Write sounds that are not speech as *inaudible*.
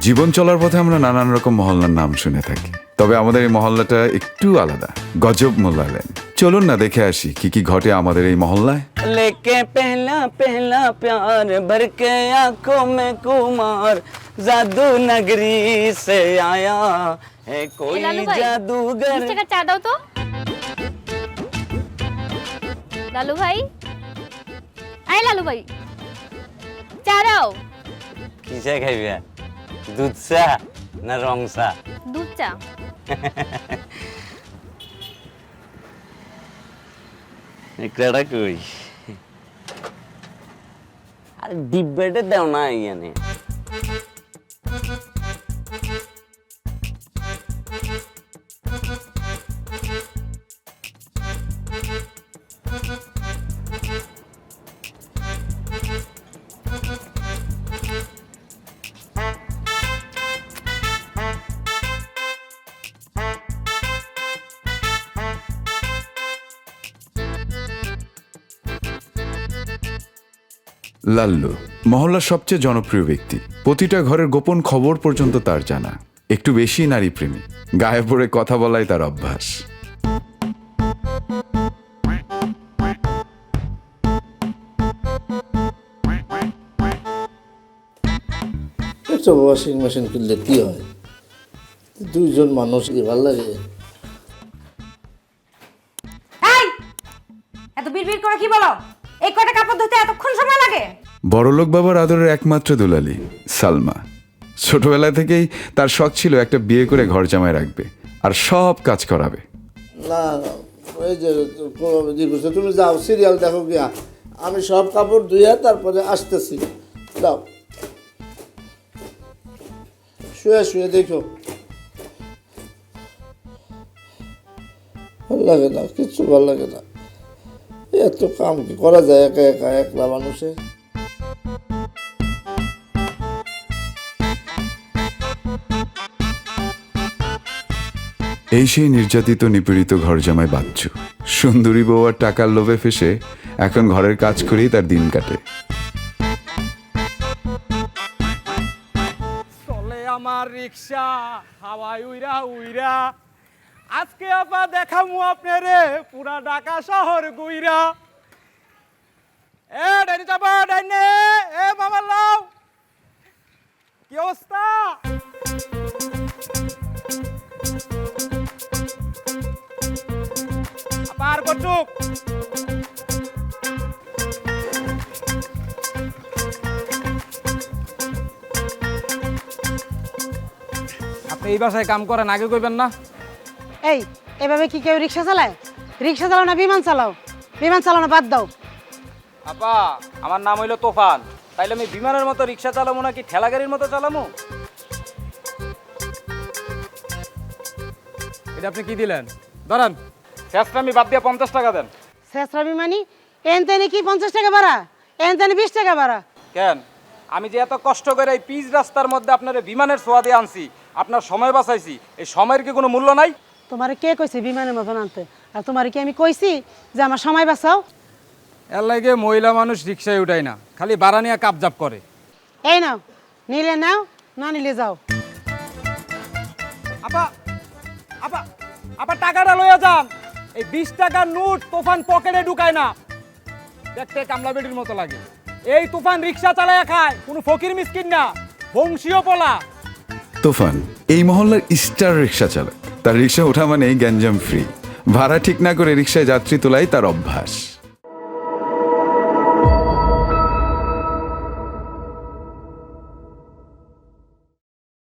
জীবন চলার পথে আমরা নানান রকম মহল্লার নাম শুনে থাকি। তবে আমাদের এই মহল্লাটা একটু আলাদা গজব মোল্লা লেন চলুন না দেখে আসি কি কি ঘটে আমাদের এই মহল্লায়? লালু ভাই লালু ভাই চা দাও দুধ চা না রং চা? দুধ চা। *laughs* কই? আর ডিব্বাটা দেও না এখানে লাল্লু মহল্লার সবচেয়ে জনপ্রিয় ব্যক্তি। প্রতিটা ঘরের গোপন খবর পর্যন্ত তার জানা। একটু বেশি নারী প্রেমী গায়ে পড়ে কথা বলাই তার অভ্যাস। একটা ওয়াশিং মেশিন কিনলে কি হয়? দুইজন মানুষ কি ভালো লাগে? এই! এত বিড়বিড় করে কি বলো? এই কটা কাপড় ধুতে এতক্ষণ সময় লাগে? বড়লোক বাবার আদরের একমাত্র দুলালি সালমা। ছোটবেলা থেকেই তার শখ ছিল একটা বিয়ে করে ঘর জামায় রাখবে আর সব কাজ করাবে। না এই যে তুমি যাও সিরিয়াল দেখো গিয়া। আমি সব কাপড় ধুইয়া তারপরে আসতেছি। যাও। শুয়ে শুয়ে দেখো। ভালো লাগে না কিচ্ছু ভালো লাগে না। এত কাম কি করা যায় একা একা একলা মানুষের এই সেই নির্যাতিত নিপীড়িত ঘর জামায় বাচ্চু। সুন্দরী বউ আর টাকার লোভে ফেসে এখন ঘরের কাজ করেই তার দিন কাটে। চলে আমার রিক্সা হাওয়াই উইরা উইরা। আজকে আপা দেখামু আপনারে, পুরা ঢাকা শহর গুইরা। এ, ডাইনি চাপা, ডাইনে। এ, মামা লাও। কি অবস্থা? আপা আর কটুক আপনি এই বাসায় কাম করেন, আগে কইবেন না। এই এভাবে কি কেউ রিক্সা চালায়? রিক্সা চালাও না বিমান চালাও। বিমান চালানো বাদ দাও। আপা আমার নাম হইল তোফান। তাইলে আমি বিমানের মতো রিক্সা চালামু নাকি ঠেলা গাড়ির মতো চালামু? এটা আপনি কি দিলেন? ধরেন শেষটা আমি বাদ দিয়ে পঞ্চাশ টাকা দেন। শেষরা বিমানি এন তেনে কি পঞ্চাশ টাকা ভাড়া? এন তেনে বিশ টাকা ভাড়া। কেন? আমি যে এত কষ্ট করে এই পিচ রাস্তার মধ্যে আপনার বিমানের সোয়া দিয়ে আনছি আপনার সময় বাঁচাইছি এই সময়ের কি কোনো মূল্য নাই? তোমারে কে কইছে বিমানের মতন আনতে? আর তোমারে কি আমি কইছি যে আমার সময় বাঁচাও? এর লাগে মহিলা মানুষ রিক্সায় উঠায় না খালি বাড়া নিয়ে কাপজাপ করে। এই নাও নিলে নাও না নিলে যাও। আপা আপা আপা টাকাটা লইয়া যান। এই বিশ টাকার নোট তুফান পকেটে ঢুকায় না। দেখতে কামলা বেটির মতো লাগে। এই তুফান রিক্সা চালায়া খায় কোনো ফকির মিসকিন না বংশীয় পোলা। তোফান এই মহল্লার স্টার রিক্সা চালক। তার রিক্সা ওঠা মানেই গ্যাঞ্জাম ফ্রি ভাড়া ঠিক না করে রিক্সায় যাত্রী তোলাই তার অভ্যাস।